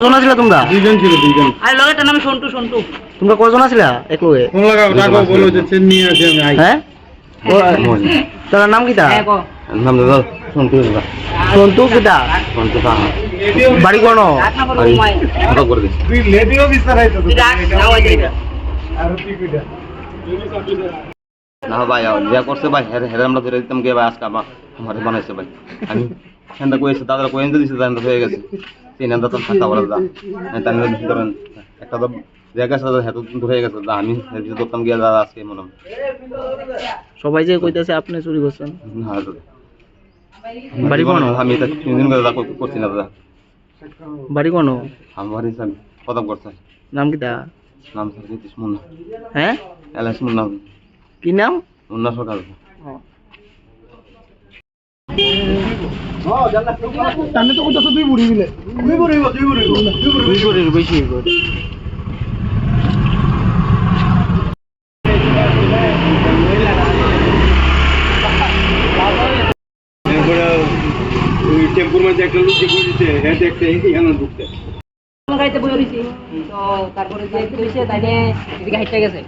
কজন আছিলা তোমরা? দুইজন ছিল দুইজন। আরে লগেটার নাম সন্টু সন্টু। তোমরা কজন আছিলা একলগে? ফোন ডাকো বলো যে চেন নিয়ে আসি আমি আই। হ্যাঁ? তার নাম হ্যাঁ নাম দাদা শুনতে দাদা। বাড়ি কোন? করে তুই লেডিও তো আর কইটা না ভাই যা করছে ভাই হেরে হেরে আমরা ধরে দিতাম গে ভাই আজকে আমার আমারে বানাইছে ভাই। আমি হেন্দা কইছে দাদারা কইন দিছে দাদা হয়ে গেছে। তিন হেন্দা তো থাকা বলা দা তার ধরেন একটা তো জায়গা সাথে হেতু ধরে গেছে দা আমি হেরে ধরতাম গিয়া দাদা আজকে মনে সবাই যে কইতাছে আপনি চুরি করছেন। না দাদা। বাড়ি কোন? আমি এটা তিন দিন করে দাদা করছি না দাদা। বাড়ি কোন? আমার কদম করছে। নাম কিতা নাম স্যার নীতিশ মুন্না। হ্যাঁ? মুন্না। কি নাম? মুন্না সরকার। তাহলে তো কইতাছ তুই বুড়ি বুড়ি দুই কোটির বেশি টেম্পুর মধ্যে একটা লোক যে বুঝিতে হ্যাঁ দেখতে এখানে ঢুকতে গাড়িতে বই তো তারপরে যে কি হইছে তাইলে গেছে।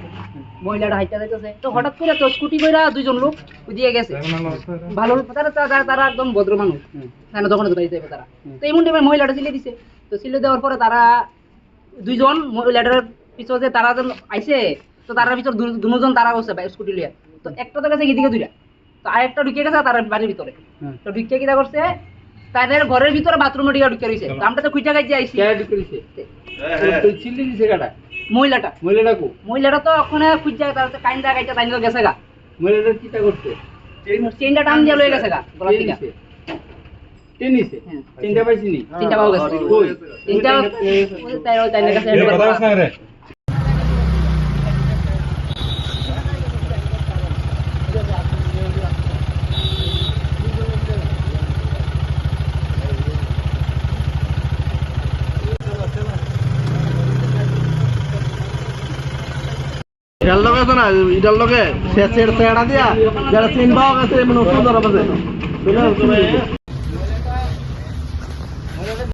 মহিলাটা হাইটটা যাইতেছে। তো হঠাৎ করে তো স্কুটি কইরা দুইজন লোক দিয়ে গেছে। ভালো তারা তারা একদম ভদ্র মানুষ। কেন দোকানে দোকানে যাবে তারা। তো এমন টাইমে মহিলাটা সিলে দিছে। তো সিলে দেওয়ার পরে তারা দুইজন মহিলাটার পিছনে তারা আইছে তো ভিতর দুজন তারা বসে স্কুটি লিয়া তো একটা তো গেছে এদিকে দুইটা। তো আরেকটা ঢুকে গেছে তার বাড়ির ভিতরে। তো ঢুকে কিটা করছে তাদের ঘরের ভিতরে বাথরুমে ঢুকে ঢুকে রইছে। তো আমরা তো খুঁজা গাইছে আইছি। চিল্লি দিছে কাটা মহিলাটা। মহিলাটা কো? মহিলাটা তো ওখানে খুঁজা তার কাইন্দা গাইতে তাইন্দা গেছে গা। মহিলাটা চিন্তা করতে চেইনটা টান দিয়ে লয়ে গেছে গা গলা থেকে টেনিসে হ্যাঁ। চিন্তা পাইছি নি পাও গেছে। তিনটা তাই তাইনের কাছে এটার লগে আছে না? এটার লগে সেড় সেড়া দিয়া যারা চিনবাও গেছে মানে সুন্দর হবে